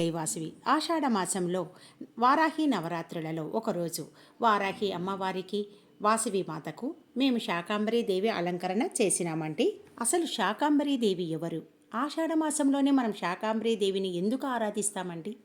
జైవాసవి ఆషాఢ మాసంలో వారాహి నవరాత్రులలో ఒకరోజు వారాహి అమ్మవారికి వాసవి మాతకు మేము శాకాంబరీ దేవి అలంకరణ చేసినామండి. అసలు శాకాంబరీ దేవి ఎవరు? ఆషాఢ మాసంలోనే మనం శాకాంబరీ దేవిని ఎందుకు ఆరాధిస్తామండి?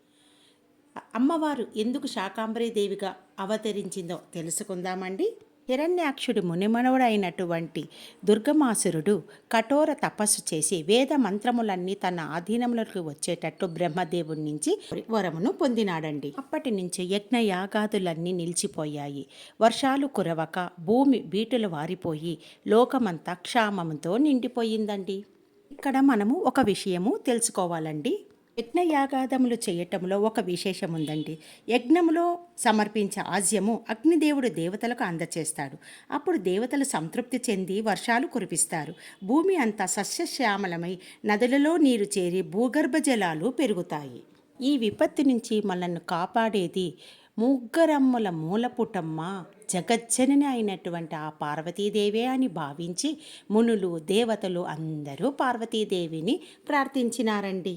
అమ్మవారు ఎందుకు శాకాంబరీ దేవిగా అవతరించిందో తెలుసుకుందామండి. హిరణ్యాక్షుడి మునిమనవుడైనటువంటి దుర్గమాసురుడు కఠోర తపస్సు చేసి వేద మంత్రములన్నీ తన ఆధీనంలోకి వచ్చేటట్టు బ్రహ్మదేవుడి నుంచి వరమును పొందినాడండి. అప్పటి నుంచి యజ్ఞ యాగాదులన్నీ నిలిచిపోయాయి. వర్షాలు కురవక భూమి బీటులు వారిపోయి లోకమంతా క్షామంతో నిండిపోయిందండి. ఇక్కడ మనము ఒక విషయము తెలుసుకోవాలండి. యజ్ఞయాగాదములు చేయటంలో ఒక విశేషం ఉందండి యజ్ఞములో సమర్పించే ఆజ్యము అగ్నిదేవుడు దేవతలకు అందచేస్తాడు. అప్పుడు దేవతలు సంతృప్తి చెంది వర్షాలు కురిపిస్తారు. భూమి అంతా సస్యశ్యామలమై నదులలో నీరు చేరి భూగర్భ జలాలు పెరుగుతాయి. ఈ విపత్తు నుంచి మనల్ని కాపాడేది ముగ్గరమ్మల మూలపుటమ్మ జగజ్జనని అయినటువంటి ఆ పార్వతీదేవే అని భావించి మునులు దేవతలు అందరూ పార్వతీదేవిని ప్రార్థించినారండి.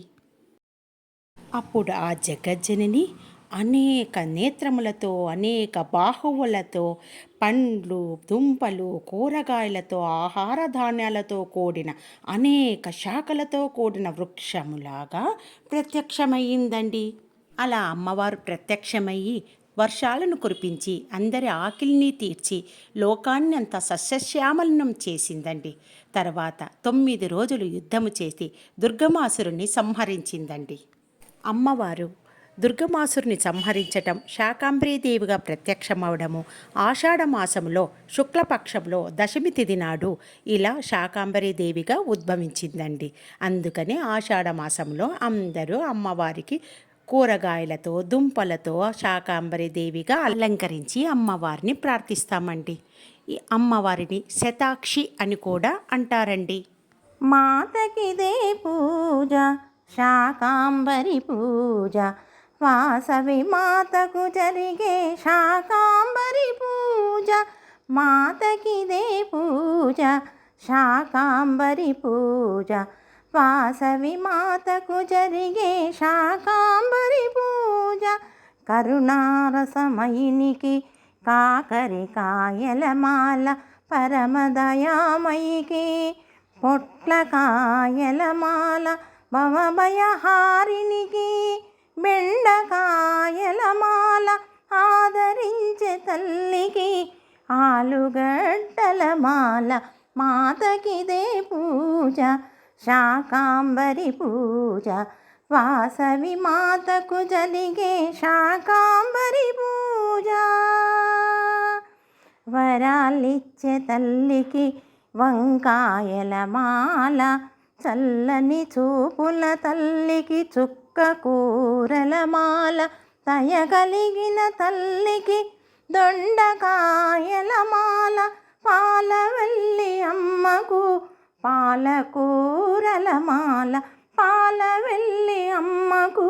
అప్పుడు ఆ జగజ్జనని అనేక నేత్రములతో అనేక బాహువులతో పండ్లు దుంపలు కూరగాయలతో ఆహార ధాన్యాలతో కూడిన అనేక శాఖలతో కూడిన వృక్షములాగా ప్రత్యక్షమయ్యిందండి. అలా అమ్మవారు ప్రత్యక్షమయ్యి వర్షాలను కురిపించి అందరి ఆకిలిని తీర్చి లోకాన్ని అంత సస్యశ్యామలనం చేసిందండి. తర్వాత తొమ్మిది రోజులు యుద్ధము చేసి దుర్గమాసురుణ్ణి సంహరించిందండి. అమ్మవారు దుర్గమాసురుని సంహరించటం శాకాంబ్రీదేవిగా ప్రత్యక్షమవడము ఆషాఢ మాసంలో శుక్లపక్షంలో దశమి తిథి నాడు ఇలా శాకాంబరీదేవిగా ఉద్భవించిందండి. అందుకనే ఆషాఢ మాసంలో అందరూ అమ్మవారికి కూరగాయలతో దుంపలతో శాకాంబరి దేవిగా అలంకరించి అమ్మవారిని ప్రార్థిస్తామండి. ఈ అమ్మవారిని శతాక్షి అని కూడా అంటారండి. మాతకిదే పూజ శాకాంబరి పూజ. వాసవి మాతకు జరిగే శాకాంబరి పూజ. మాతకిదే పూజ. శాకాంబరి పూజ. వాసవి మాతకు జరిగే శాకాంబరి పూజ. కరుణారసమయినికి కాకరికాయల మాల. పరమదయామయికి పొట్లకాయల మాల భవభయహారినికి బెండకాయల మాల ఆదరించే తల్లికి ఆలుగడ్డల మాల మాతకిదే పూజ శాకాంబరి పూజ వాసవి మాతకు జరిగే శాకాంబరి పూజ. వరాలిచ్చే తల్లికి వంకాయల మాల చల్లని చూపుల తల్లికి చుక్క కూరల మాల తయగలిగిన తల్లికి దొండకాయల మాల పాలవల్లి అమ్మకు పాలకూరల మాల పాలవెల్లి అమ్మకు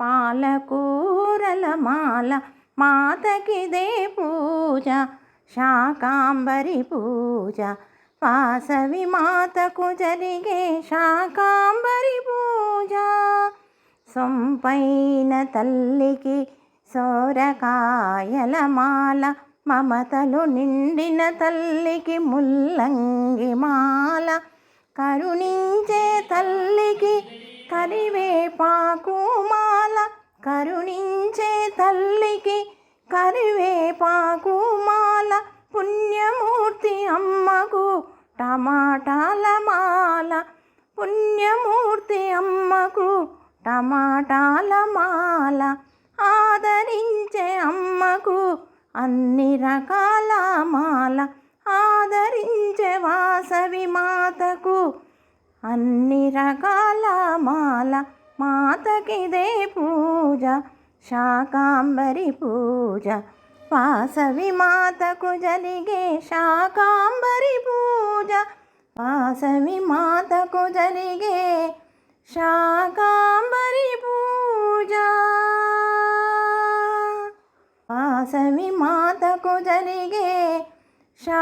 పాలకూరల మాల మాతకిదే పూజ శాకాంబరి పూజ. వాసవి మాతకు జరిగే శాకాంబరి పూజ. సొంపైన తల్లికి సోరకాయల మాల మమతలు నిండిన తల్లికి ముల్లంగి మాల. కరుణించే తల్లికి కరివేపాకు మాల కరుణించే తల్లికి టమాటాల మాల పుణ్యమూర్తి అమ్మకు టమాటాల మాల ఆదరించే అమ్మకు అన్ని రకాల మాల ఆదరించే వాసవి మాతకు అన్ని రకాల మాల మాతకిదే పూజ శాకాంబరి పూజ. వాసవి మాతకు జరిగే శాకాంబరి పూజ వాసవి మాతకు జరిగే శాకాంబరి పూజ వాసవి మాతకు జరిగే శా